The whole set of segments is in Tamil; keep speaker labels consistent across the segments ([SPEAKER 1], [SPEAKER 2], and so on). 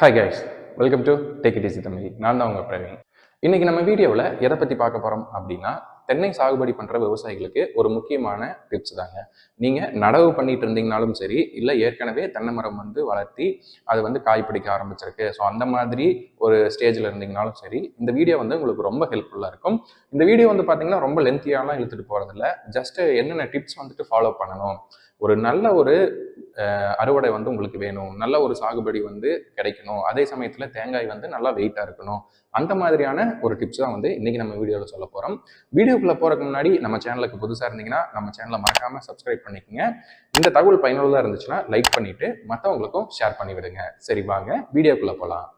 [SPEAKER 1] Hi guys welcome to take it easy Tamil நான் தான் உங்கள் பிரவீன். இன்னைக்கு நம்ம வீடியோவில் எதை பற்றி பார்க்க போகிறோம் அப்படின்னா தென்னை சாகுபடி பண்ணுற விவசாயிகளுக்கு ஒரு முக்கியமான டிப்ஸ் தாங்க. நீங்கள் நடவு பண்ணிட்டு இருந்தீங்கனாலும் சரி இல்லை ஏற்கனவே தென்னை மரம் வந்து வளர்த்தி அது வந்து காய் பிடிக்க ஆரம்பிச்சிருக்கு. ஸோ அந்த மாதிரி ஒரு ஸ்டேஜில் இருந்தீங்கனாலும் சரி இந்த வீடியோ வந்து உங்களுக்கு ரொம்ப ஹெல்ப்ஃபுல்லாக இருக்கும். இந்த வீடியோ வந்து பார்த்தீங்கன்னா ரொம்ப லென்த்தியாலாம் இழுத்துட்டு போகிறதில்ல ஜஸ்ட் என்னென்ன டிப்ஸ் வந்துட்டு ஃபாலோ பண்ணணும்? ஒரு நல்ல ஒரு அறுவடை வந்து உங்களுக்கு வேணும். நல்ல ஒரு சாகுபடி வந்து கிடைக்கணும். அதே சமயத்தில் தேங்காய் வந்து நல்லா வெயிட்டாக இருக்கணும். அந்த மாதிரியான ஒரு டிப்ஸ் தான் வந்து இன்றைக்கி நம்ம வீடியோவில் சொல்ல போகிறோம் வீடியோக்குள்ளே போகிறதுக்கு முன்னாடி நம்ம சேனலுக்கு புதுசாக இருந்தீங்கன்னா நம்ம சேனலை மறக்காமல் சப்ஸ்கிரைப் பண்ணிக்கோங்க. இந்த தகவல் பயனுள்ளதாக இருந்துச்சுன்னா லைக் பண்ணிவிட்டு மற்றவங்களுக்கும் ஷேர் பண்ணி விடுங்க சரி வாங்க. வீடியோக்குள்ளே போகலாம்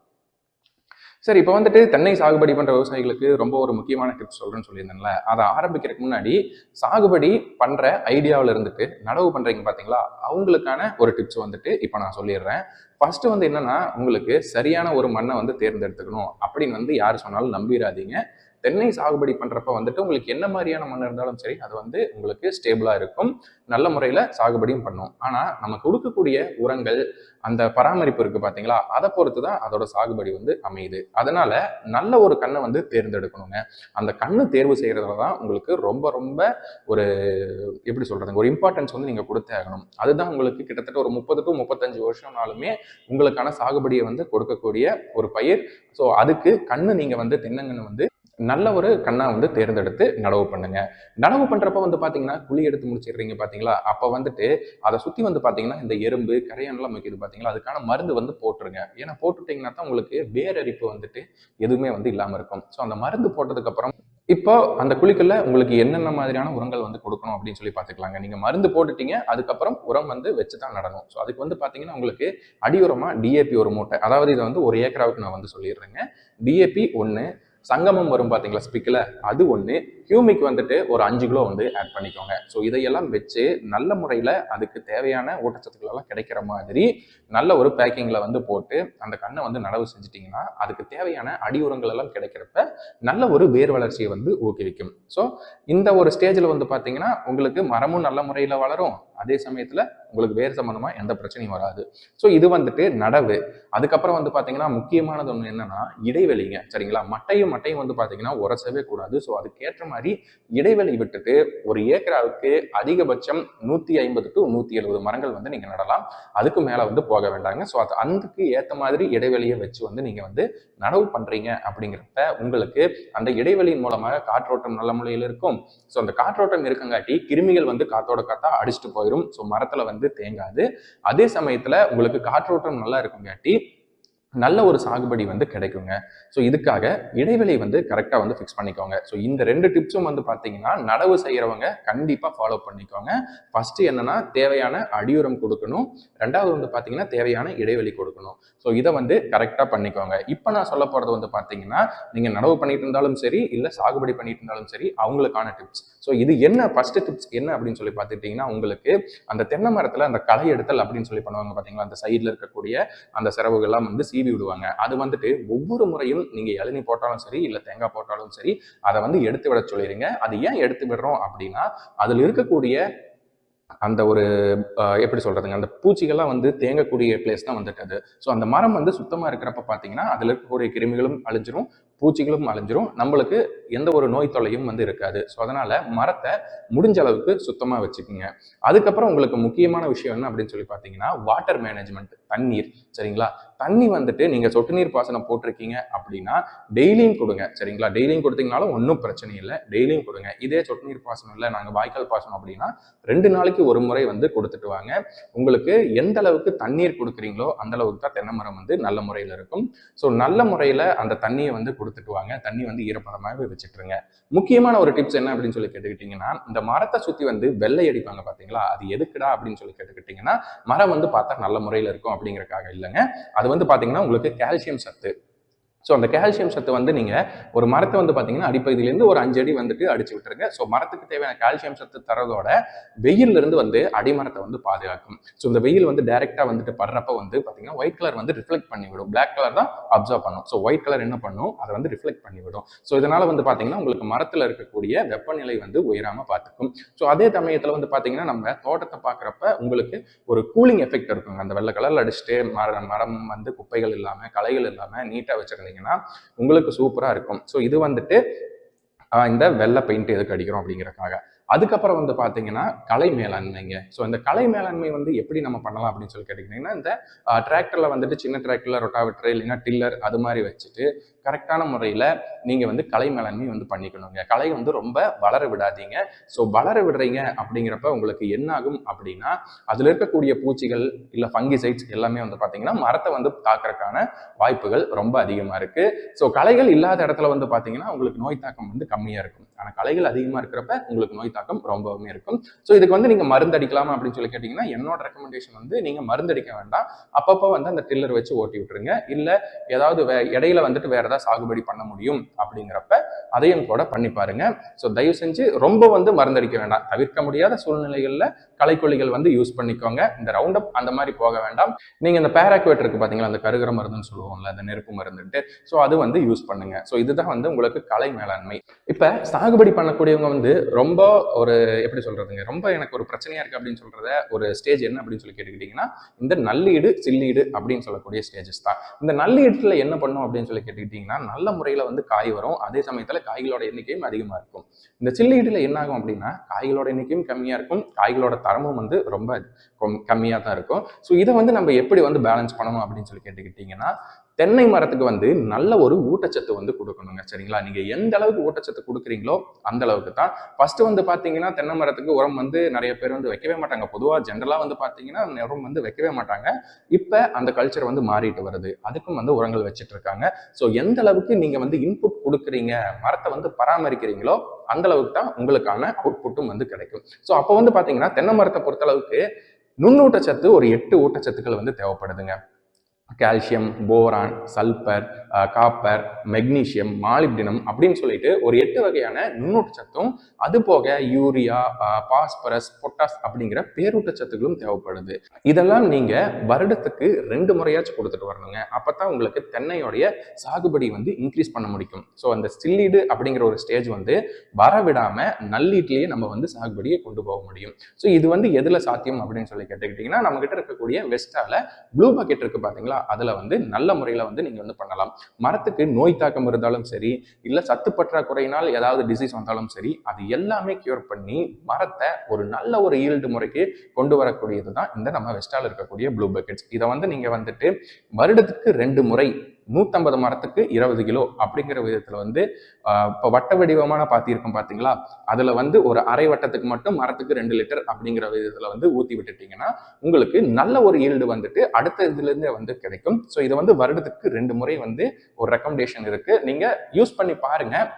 [SPEAKER 1] சரி இப்போ வந்துட்டு தென்னை சாகுபடி பண்ணுற விவசாயிகளுக்கு ரொம்ப ஒரு முக்கியமான டிப்ஸ் சொல்கிறேன்னு சொல்லியிருந்தேன்ல. அதை ஆரம்பிக்கிறதுக்கு முன்னாடி சாகுபடி பண்ணுற ஐடியாவில் இருந்துட்டு நடவு பண்ணுறீங்க பார்த்தீங்களா அவங்களுக்கான ஒரு டிப்ஸ் வந்துட்டு இப்போ நான் சொல்லிடுறேன். ஃபர்ஸ்ட் வந்து என்னன்னா உங்களுக்கு சரியான ஒரு மண்ணை வந்து தேர்ந்தெடுத்துக்கணும். அப்படின்னு வந்து யார் சொன்னாலும் நம்பிடாதீங்க தென்னை சாகுபடி பண்ணுறப்ப வந்துட்டு உங்களுக்கு என்ன மாதிரியான மண் இருந்தாலும் சரி அது வந்து உங்களுக்கு ஸ்டேபிளாக இருக்கும். நல்ல முறையில் சாகுபடியும் பண்ணும். ஆனால் நம்ம கொடுக்கக்கூடிய உரங்கள் அந்த பராமரிப்பு இருக்குது பார்த்தீங்களா அதை பொறுத்து தான் அதோட சாகுபடி வந்து அமையுது. அதனால நல்ல ஒரு கண்ணை வந்து தேர்ந்தெடுக்கணுங்க. அந்த கண்ணு தேர்வு செய்கிறதுல தான் உங்களுக்கு ரொம்ப ரொம்ப ஒரு எப்படி சொல்கிறதுங்க ஒரு இம்பார்ட்டன்ஸ் வந்து நீங்கள் கொடுத்தே ஆகணும். அதுதான் உங்களுக்கு கிட்டத்தட்ட ஒரு முப்பது டு முப்பத்தஞ்சு வருஷம்னாலுமே உங்களுக்கான சாகுபடியை வந்து கொடுக்கக்கூடிய ஒரு பயிர். ஸோ அதுக்கு கண்ணு நீங்கள் வந்து தென்னங்கன்று வந்து நல்ல ஒரு கண்ணா வந்து தேர்ந்தெடுத்து நடவு பண்ணுங்க. நடவு பண்றப்ப வந்து பாத்தீங்கன்னா குழி எடுத்து முடிச்சிடுறீங்க பாத்தீங்களா? அப்ப வந்துட்டு அதை சுத்தி வந்து பாத்தீங்கன்னா இந்த எறும்பு கரையான்லாம் வைக்குது பாத்தீங்களா? அதுக்கான மருந்து வந்து போட்டுருங்க. ஏன்னா போட்டுட்டீங்கன்னா தான் உங்களுக்கு வேரரிப்பு வந்துட்டு எதுவுமே வந்து இல்லாம இருக்கும். ஸோ அந்த மருந்து போட்டதுக்கு அப்புறம் இப்போ அந்த குழிக்குள்ள உங்களுக்கு என்னென்ன மாதிரியான உரங்கள் வந்து கொடுக்கணும் அப்படின்னு சொல்லி பார்த்துக்கலாங்க நீங்க மருந்து போட்டுட்டீங்க அதுக்கப்புறம் உரம் வந்து வச்சு தான் நடணும். ஸோ அதுக்கு வந்து பாத்தீங்கன்னா உங்களுக்கு அடி உரமாக டிஏபி ஒரு மூட்டை அதாவது இதை வந்து ஒரு ஏக்கராவுக்கு நான் வந்து சொல்லிடுறேங்க. டிஏபி ஒன்று சங்கமம் வரும் பார்த்தீங்களா ஸ்பிக்கில் அது ஒன்று ஹியூமிக் வந்துட்டு ஒரு அஞ்சு கிலோ வந்து ஆட் பண்ணிக்கோங்க. ஸோ இதையெல்லாம் வச்சு நல்ல முறையில் அதுக்கு தேவையான ஊட்டச்சத்துக்கள் எல்லாம் கிடைக்கிற மாதிரி நல்ல ஒரு பேக்கிங்கில் வந்து போட்டு அந்த கண்ணை வந்து நடவு செஞ்சிட்டிங்கன்னா அதுக்கு தேவையான அடி உரங்கள் எல்லாம் கிடைக்கிறப்ப நல்ல ஒரு வேர் வளர்ச்சியை வந்து ஊக்குவிக்கும். ஸோ இந்த ஒரு ஸ்டேஜில் வந்து பார்த்தீங்கன்னா உங்களுக்கு மரமும் நல்ல முறையில் வளரும். அதே சமயத்தில் உங்களுக்கு வேர் சம்மந்தமாக எந்த பிரச்சனையும் வராது. ஸோ இது வந்துட்டு நடவு. அதுக்கப்புறம் வந்து பார்த்தீங்கன்னா முக்கியமானது ஒன்று என்னன்னா இடைவெளிங்க. சரிங்களா? மட்டையும் மட்டையும் வந்து பார்த்தீங்கன்னா உரசவே கூடாது. ஸோ அதுக்கேற்ற மாதிரி இடைவெளி விட்டுட்டு ஒரு ஏக்கராவுக்கு அதிகபட்சம் நூற்றி ஐம்பது டு நூற்றி எழுபது மரங்கள் வந்து நீங்கள் நடலாம். அதுக்கு மேலே வந்து போக வேண்டாங்க. ஸோ அது அதுக்கு ஏற்ற மாதிரி இடைவெளியை வச்சு வந்து நீங்கள் வந்து நடவு பண்ணுறீங்க அப்படிங்கிறப்ப உங்களுக்கு அந்த இடைவெளியின் மூலமாக காற்றோட்டம் நல்ல முறையில் இருக்கும். ஸோ அந்த காற்றோட்டம் இருக்கங்காட்டி கிருமிகள் வந்து காத்தோட காத்தா அடிச்சுட்டு போயிடும் ஸோ மரத்தில் வந்து தேங்காது. அதே சமயத்தில் உங்களுக்கு காற்றோட்டம் நல்லா இருக்குங்காட்டி நல்ல ஒரு சாகுபடி வந்து கிடைக்குங்க. ஸோ இதுக்காக இடைவெளி வந்து கரெக்டாக வந்து ஃபிக்ஸ் பண்ணிக்கோங்க. ஸோ இந்த ரெண்டு டிப்ஸும் வந்து பார்த்தீங்கன்னா நடவு செய்கிறவங்க கண்டிப்பாக ஃபாலோ பண்ணிக்கோங்க. ஃபஸ்ட்டு என்னன்னா தேவையான அடியுரம் கொடுக்கணும். ரெண்டாவது வந்து பார்த்தீங்கன்னா தேவையான இடைவெளி கொடுக்கணும். ஸோ இதை வந்து கரெக்டாக பண்ணிக்கோங்க. இப்போ நான் சொல்ல போகிறது வந்து பார்த்தீங்கன்னா நீங்கள் நடவு பண்ணிட்டு இருந்தாலும் சரி இல்லை சாகுபடி பண்ணிட்டு இருந்தாலும் சரி அவங்களுக்கான டிப்ஸ் ஸோ இது என்ன ஃபர்ஸ்ட் டிப்ஸ் என்ன அப்படின்னு சொல்லி பார்த்துக்கிட்டிங்கன்னா உங்களுக்கு அந்த தென்னை மரத்தில் அந்த களை எடுத்தல் அப்படின்னு சொல்லி பண்ணுவாங்க பார்த்தீங்களா அந்த சைடில் இருக்கக்கூடிய அந்த சிறவுகள்லாம் வந்து சீவி விடுவாங்க. அது வந்துட்டு ஒவ்வொரு முறையும் நீங்கள் இளநி போட்டாலும் சரி இல்லை தேங்காய் போட்டாலும் சரி அதை வந்து எடுத்து விட சொல்லிடுங்க. அது ஏன் எடுத்து விடுறோம் அப்படின்னா அதில் இருக்கக்கூடிய அந்த ஒரு எப்படி சொல்றதுங்க அந்த பூச்சிகள்லாம் வந்து தேங்கக்கூடிய பிளேஸ் தான் வந்துட்டு அது ஸோ அந்த மரம் வந்து சுத்தமாக இருக்கிறப்ப பார்த்தீங்கன்னா அதில் இருக்கக்கூடிய கிருமிகளும் அழிஞ்சிரும். பூச்சிகளும் அழிஞ்சிரும். நம்மளுக்கு எந்த ஒரு நோய் தொல்லையும் வந்து இருக்காது. ஸோ அதனால மரத்தை முடிஞ்ச அளவுக்கு சுத்தமாக வச்சுக்கோங்க. அதுக்கப்புறம் உங்களுக்கு முக்கியமான விஷயம் என்ன அப்படின்னு சொல்லி பார்த்தீங்கன்னா வாட்டர் மேனேஜ்மெண்ட் தண்ணீர். சரிங்களா? தண்ணி வந்துட்டு நீங்கள் சொட்டு நீர் பாசனம் போட்டிருக்கீங்க அப்படின்னா டெய்லியும் கொடுங்க. சரிங்களா? டெய்லியும் கொடுத்தீங்கனாலும் ஒன்றும் பிரச்சனை இல்லை. டெய்லியும் கொடுங்க. இதே சொட்டு நீர் பாசனம் இல்லை நாங்கள் வாய்க்கால் பாசனம் அப்படின்னா ரெண்டு நாளைக்கு ஒரு முறை வந்து கொடுத்துட்டு வாங்க. உங்களுக்கு எந்த அளவுக்கு தண்ணீர் கொடுக்குறீங்களோ அந்த அளவுக்கு தான் தென்னை மரம் வந்து நல்ல முறையில் இருக்கும். ஸோ நல்ல முறையில் அந்த தண்ணியை வந்து கொடுத்துட்டு வாங்க தண்ணி வந்து ஈரப்பதமாகவே வச்சுட்டுருங்க முக்கியமான ஒரு டிப்ஸ் என்ன அப்படின்னு சொல்லி கேட்டுக்கிட்டிங்கன்னா இந்த மரத்தை சுற்றி வந்து வெள்ளை அடிப்பாங்க பார்த்தீங்களா அது எதுக்குடா அப்படின்னு சொல்லி கேட்டுக்கிட்டிங்கன்னா மரம் வந்து பார்த்தா நல்ல முறையில் இருக்கும் அப்படிங்கிறக்காக இல்லைங்க. அது வந்து பார்த்தீங்கன்னா உங்களுக்கு கால்சியம் சத்து ஸோ அந்த கால்சியம் சத்து வந்து நீங்கள் ஒரு மரத்தை வந்து பார்த்தீங்கன்னா அடிப்பகுதியிலேருந்து ஒரு அஞ்சு அடி வந்துட்டு அடிச்சு விட்டுருங்க. ஸோ மரத்துக்கு தேவையான கால்சியம் சத்து தரதோட வெயிலிருந்து இருந்து வந்து அடிமரத்தை வந்து பாதுகாக்கும். ஸோ இந்த வெயில் வந்து டைரெக்டாக வந்துட்டு படுறப்ப வந்து பார்த்தீங்கன்னா ஒயிட் கலர் வந்து ரிஃப்ளெக்ட் பண்ணிவிடும். பிளாக் கலர் தான் அப்சர்வ் பண்ணும். ஸோ ஒயிட் கலர் என்ன பண்ணும்? அதை வந்து ரிஃப்ளெக்ட் பண்ணிவிடும். ஸோ இதனால் வந்து பார்த்தீங்கன்னா உங்களுக்கு மரத்தில் இருக்கக்கூடிய வெப்பநிலை வந்து உயராமல் பார்த்துக்கும். ஸோ அதே சமயத்தில் வந்து பார்த்தீங்கன்னா நம்ம தோட்டத்தை பார்க்குறப்ப உங்களுக்கு ஒரு கூலிங் எஃபெக்ட் இருக்குங்க. அந்த வெள்ளை கலரில் அடிச்சுட்டு மரம் மரம் வந்து குப்பைகள் இல்லாமல் களைகள் இல்லாமல் நீட்டாக வச்சிருந்தீங்கன்னா உங்களுக்கு சூப்பராக இருக்கும். ஸோ இது வந்துட்டு இந்த வெள்ளை பெயிண்ட் எதுக்கு அடிக்கிறோம் அப்படிங்கிறக்காக அதுக்கப்புறம் வந்து பார்த்தீங்கன்னா கலை மேலாண்மைங்க. ஸோ இந்த கலை மேலாண்மை வந்து எப்படி நம்ம பண்ணலாம் அப்படின்னு சொல்லி கேட்டிங்கன்னா இந்த டிராக்டரில் வந்துட்டு சின்ன டிராக்டரில் ரொட்டாவிட்டர் இல்லைன்னா டில்லர் அது மாதிரி வச்சுட்டு கரெக்டான முறையில் நீங்கள் வந்து கலை மேலாண்மை வந்து பண்ணிக்கணுங்க. கலை வந்து ரொம்ப வளர விடாதீங்க. ஸோ வளர விடுறீங்க அப்படிங்கிறப்ப உங்களுக்கு என்ன ஆகும் அப்படின்னா அதில் இருக்கக்கூடிய பூச்சிகள் இல்லை ஃபங்கிசைட்ஸ் எல்லாமே வந்து பார்த்தீங்கன்னா மரத்தை வந்து தாக்கறதுக்கான வாய்ப்புகள் ரொம்ப அதிகமாக இருக்குது ஸோ கலைகள் இல்லாத இடத்துல வந்து பார்த்தீங்கன்னா உங்களுக்கு நோய் தாக்கம் வந்து கம்மியாக இருக்கும். ஆனால் கலைகள் அதிகமாக இருக்கிறப்ப உங்களுக்கு நோய் தாக்கம் ரொம்பவுமே இருக்கும். ஸோ இதுக்கு வந்து நீங்கள் மருந்து அடிக்கலாமா அப்படின்னு சொல்லி கேட்டிங்கன்னா என்னோட ரெக்கமெண்டேஷன் வந்து நீங்கள் மருந்து அடிக்க வேண்டாம். அப்பப்போ வந்து அந்த டில்லர் வச்சு ஓட்டி விட்டுருங்க. இல்லை ஏதாவது வே இடையில வந்துட்டு வேறு ஏதாவது சாகுபடி பண்ண முடியும் அப்படிங்கிறப்ப அதையும் கூட பண்ணி பாருங்க. ஸோ தயவு செஞ்சு ரொம்ப வந்து மருந்தடிக்க வேண்டாம். தவிர்க்க முடியாத சூழ்நிலைகளில் களைக்கொல்லிகள் வந்து யூஸ் பண்ணிக்கோங்க. இந்த ரவுண்ட் அப் அந்த மாதிரி போக வேண்டாம். நீங்க இந்த பேராக்வேட் இருக்கு பாத்தீங்களா? அந்த கருகிற மருந்துன்னு சொல்லுவோம்ல அந்த நெருப்பு மருந்துட்டு ஸோ அது வந்து யூஸ் பண்ணுங்க. ஸோ இதுதான் வந்து உங்களுக்கு கலை மேலாண்மை. இப்ப சாகுபடி பண்ணக்கூடியவங்க வந்து ரொம்ப ஒரு எப்படி சொல்றதுங்க? ரொம்ப எனக்கு ஒரு பிரச்சனையா இருக்கு அப்படின்னு சொல்றத ஒரு ஸ்டேஜ் என்ன அப்படின்னு சொல்லி கேட்டுக்கிட்டீங்கன்னா இந்த நல்லீடு சில்லீடு அப்படின்னு சொல்லக்கூடிய ஸ்டேஜஸ் தான். இந்த நல்லீட்டுல என்ன பண்ணும் அப்படின்னு சொல்லி கேட்டுக்கிட்டீங்கன்னா நல்ல முறையில் வந்து காய் வரும். அதே சமயத்தில் காய்களோட எண்ணிக்கையும் அதிகமாக இருக்கும். இந்த சில்லீடுல என்ன ஆகும் அப்படின்னா காய்களோட எண்ணிக்கையும் கம்மியாக இருக்கும். காய்களோட தரமும் வந்து ரொம்ப கம்மியாக தான் இருக்கும். ஸோ இதை வந்து நம்ம எப்படி வந்து பேலன்ஸ் பண்ணணும் அப்படின்னு சொல்லி கேட்டுக்கிட்டிங்கன்னா தென்னை மரத்துக்கு வந்து நல்ல ஒரு ஊட்டச்சத்து வந்து கொடுக்கணுங்க சரிங்களா? நீங்க எந்த அளவுக்கு ஊட்டச்சத்து கொடுக்குறீங்களோ அந்த அளவுக்கு தான். ஃபர்ஸ்ட் வந்து பாத்தீங்கன்னா தென்னை மரத்துக்கு உரம் வந்து நிறைய பேர் வந்து வைக்கவே மாட்டாங்க. பொதுவா ஜென்ரலா வந்து பாத்தீங்கன்னா உரம் வந்து வைக்கவே மாட்டாங்க. இப்ப அந்த கல்ச்சர் வந்து மாறிட்டு வருது. அதுக்கும் வந்து உரங்கள் வச்சுட்டு இருக்காங்க. ஸோ எந்த அளவுக்கு நீங்க வந்து இன்புட் கொடுக்குறீங்க மரத்தை வந்து பராமரிக்கிறீங்களோ அந்த அளவுக்கு தான் உங்களுக்கான அவுட்புட்டும் வந்து கிடைக்கும். ஸோ அப்போ வந்து பாத்தீங்கன்னா தென்னை மரத்தை பொறுத்த அளவுக்கு நுண்ணூட்டச்சத்து ஒரு எட்டு ஊட்டச்சத்துக்கள் வந்து தேவைப்படுதுங்க. Calcium boron sulphur copper magnesium molybdenum அப்படின்னு சொல்லிட்டு ஒரு எட்டு வகையான நுண்ணூட்டச்சத்தும் அது போக யூரியா பாஸ்பரஸ் பொட்டாஸ் அப்படிங்கிற பேரூட்ட சத்துக்களும் தேவைப்படுது. இதெல்லாம் நீங்க வருடத்துக்கு ரெண்டு முறையாச்சும் கொடுத்துட்டு வரணுங்க. அப்பதான் உங்களுக்கு தென்னையோடைய சாகுபடி வந்து இன்க்ரீஸ் பண்ண முடியும் ஸோ அந்த சில்லீடு அப்படிங்கிற ஒரு ஸ்டேஜ் வந்து வர விடாம நல்லீட்லயே நம்ம வந்து சாகுபடியை கொண்டு போக முடியும். ஸோ இது வந்து எதுல சாத்தியம் அப்படின்னு சொல்லி கேட்டுக்கிட்டீங்கன்னா நம்ம கிட்ட இருக்கக்கூடிய வெஸ்டால ப்ளூ பக்கெட் இருக்கு பாத்தீங்களா? அதில் வந்து நல்ல முறையில் வந்து நீங்கள் வந்து பண்ணலாம். மரத்துக்கு நோய் தாக்கம் இருந்தாலும் சரி இல்லை சத்து பற்றாக்குறையினால் ஏதாவது டிசீஸ் வந்தாலும் சரி அது எல்லாமே கியூர் பண்ணி மரத்தை ஒரு நல்ல ஒரு ஈல்டு முறைக்கு கொண்டு வரக்கூடியது தான் இந்த நம்ம வெஸ்டால் இருக்கக்கூடிய ப்ளூ பக்கெட்ஸ் இதை வந்து நீங்கள் வந்துட்டு வருடத்துக்கு ரெண்டு முறை நூற்றம்பது மரத்துக்கு இருபது கிலோ அப்படிங்கிற விதத்தில் வந்து இப்போ வட்ட வடிவமான பாத்திருக்கோம் பார்த்தீங்களா அதில் வந்து ஒரு அரை வட்டத்துக்கு மட்டும் மரத்துக்கு ரெண்டு லிட்டர் அப்படிங்கிற விதத்தில் வந்து ஊற்றி விட்டுட்டீங்கன்னா உங்களுக்கு நல்ல ஒரு ஈல்டு வந்துட்டு அடுத்த இதுலேருந்தே வந்து கிடைக்கும். ஸோ இதை வந்து வருடத்துக்கு ரெண்டு முறை வந்து ஒரு ரெக்கமெண்டேஷன் இருக்குது நீங்கள் யூஸ் பண்ணி பாருங்கள்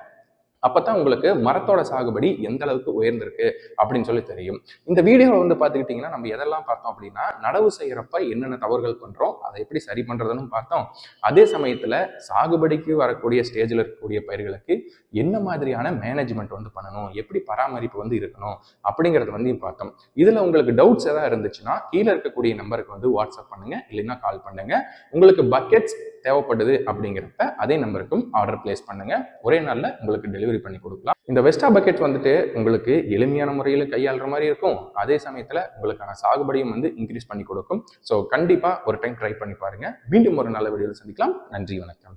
[SPEAKER 1] அப்பதான் உங்களுக்கு மரத்தோட சாகுபடி எந்த அளவுக்கு உயர்ந்திருக்கு அப்படின்னு சொல்லி தெரியும். இந்த வீடியோவை வந்து பார்த்துக்கிட்டிங்கன்னா நம்ம எதெல்லாம் பார்த்தோம் அப்படின்னா நடவு செய்கிறப்ப என்னென்ன தவறுகள் பண்ணுறோம் அதை எப்படி சரி பண்ணுறதுன்னு பார்த்தோம். அதே சமயத்தில் சாகுபடிக்கு வரக்கூடிய ஸ்டேஜில் இருக்கக்கூடிய பயிர்களுக்கு என்ன மாதிரியான மேனேஜ்மெண்ட் வந்து பண்ணணும் எப்படி பராமரிப்பு வந்து இருக்கணும் அப்படிங்கிறது வந்து பார்த்தோம். இதில் உங்களுக்கு டவுட்ஸ் எதாவது இருந்துச்சுன்னா கீழே இருக்கக்கூடிய நம்பருக்கு வந்து வாட்ஸ்அப் பண்ணுங்க இல்லைன்னா கால் பண்ணுங்க. உங்களுக்கு பக்கெட்ஸ் தேவைப்படுது அப்படிங்கிறப்ப அதே நம்பருக்கும் ஆர்டர் பிளேஸ் பண்ணுங்க. ஒரே நாளில் உங்களுக்கு டெலிவரி பண்ணி கொடுக்கலாம். இந்த வெஸ்டா பக்கெட் வந்துட்டு உங்களுக்கு எளிமையான முறையில் கையாளுற மாதிரி இருக்கும். அதே சமயத்தில் உங்களுக்கான சாகுபடியும் வந்து இன்க்ரீஸ் பண்ணி கொடுக்கும். ஸோ கண்டிப்பா ஒரு டைம் ட்ரை பண்ணி பாருங்க. மீண்டும் ஒரு நல்ல வீடியோவில் சந்திக்கலாம். நன்றி வணக்கம்.